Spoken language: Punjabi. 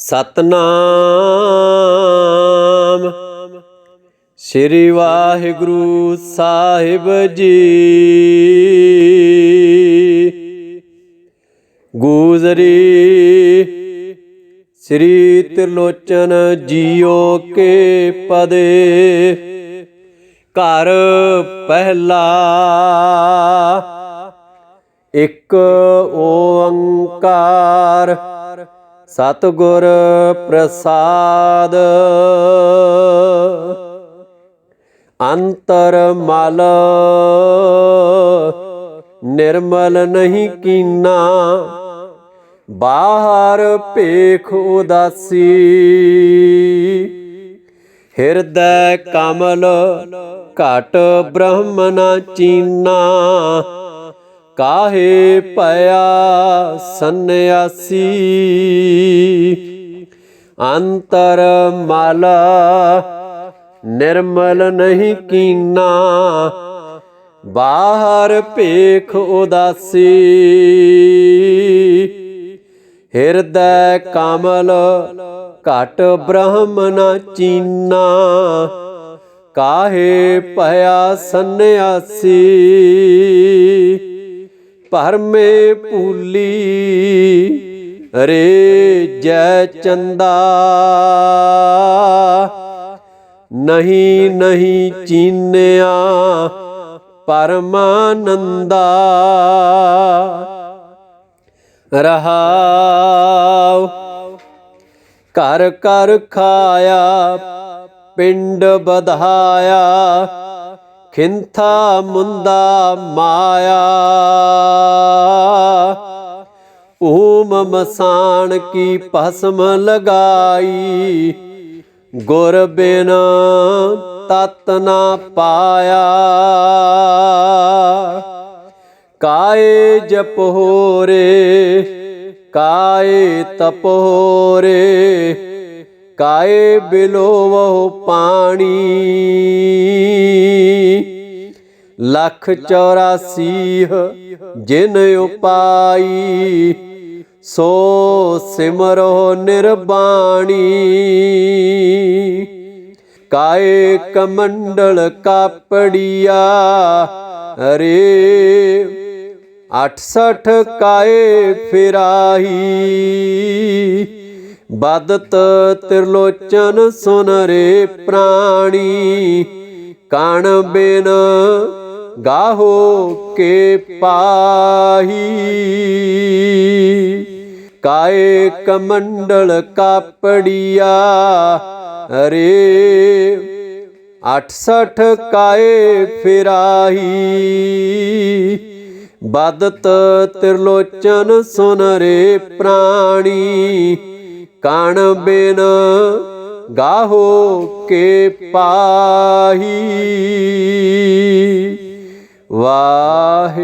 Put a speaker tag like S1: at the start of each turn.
S1: ਸਤਨਾਮ। ਸ੍ਰੀ ਵਾਹਿਗੁਰੂ ਸਾਹਿਬ ਜੀ। ਗੂਜਰੀ ਸ੍ਰੀ ਤਿਰਲੋਚਨ ਜੀਓ ਕੇ ਪਦੇ। ਘਰ ਪਹਿਲਾ ਇੱਕ ਓੰਕਾਰ। ਸਤਿਗੁਰ ਪ੍ਰਸਾਦ। ਅੰਤਰ ਮਲ ਨਿਰਮਲ ਨਹੀਂ ਕੀਨਾ, ਬਾਹਰ ਭੇਖ ਉਦਾਸੀ। ਹਿਰਦੈ ਕਮਲ ਘਟ ਬ੍ਰਹਮ ਨ ਚੀਨਾ। ਕਾਹੇ ਭਇਆ ਸੰਨਿਆਸੀ? ਅੰਤਰ ਮਲ ਨਿਰਮਲ ਨਹੀਂ ਕੀਨਾ। ਬਾਹਰ ਭੇਖ ਉਦਾਸੀ। ਹਿਰਦੈ ਕਮਲ ਘਟ ਬ੍ਰਹਮ ਨ ਚੀਨਾ। ਕਾਹੇ ਭਇਆ ਸੰਨਿਆਸੀ? ਭਰਮੇ ਭੂਲੀ, ਰੇ ਜੈ ਚੰਦਾ। ਨਹੀਂ ਨਹੀਂ ਚੀਨਿਆ ਪਰਮਾਨੰਦਾ। ਰਹਾਉ, ਘਰ ਘਰ ਖਾਇਆ, ਪਿੰਡ ਬਧਾਇਆ ਖਿੰਥਾ ਮੁੰਦਾ ਮਾਇਆ। ਓਮ ਮਸਾਨ ਕੀ ਭਸਮ ਲਗਾਈ। ਗੁਰ ਬਿਨ ਤਤ ਨਾ ਪਾਇਆ। ਕਾਏ ਜਪ ਹੋਰੇ, ਕਾਏ ਤਪ ਹੋਰੇ, ਕਾਏ ਬਿਲੋਵਹੁ ਪਾਣੀ। ਲੱਖ 84 ਜਿਨ ਉਪਾਈ, ਸੋ ਸਿਮਰੋ ਨਿਰਬਾਣੀ। ਕਾਏ ਕਮੰਡਲ ਕਾਪੜੀਆ ਰੇ 68 ਕਾਏ ਫਿਰਾਹੀ। ਬਦਤ ਤਿਰਲੋਚਨ ਸੁਨ ਰੇ ਪ੍ਰਾਣੀ, ਕਣ ਬਿਨ ਗਾਹੋ ਕੇ ਪਾਹੀ। ਕਾਏ ਕਮੰਡਲ ਕਾਪੜੀਆ ਰੇ 68 ਕਾਏ ਫਿਰਾਹੀ। ਬਦਤ ਤਿਰਲੋਚਨ ਸੁਨ ਰੇ ਪ੍ਰਾਣੀ। ਕਣ ਬਿਨ ਗਾਹੋ ਕੇ ਪਾਹੀ।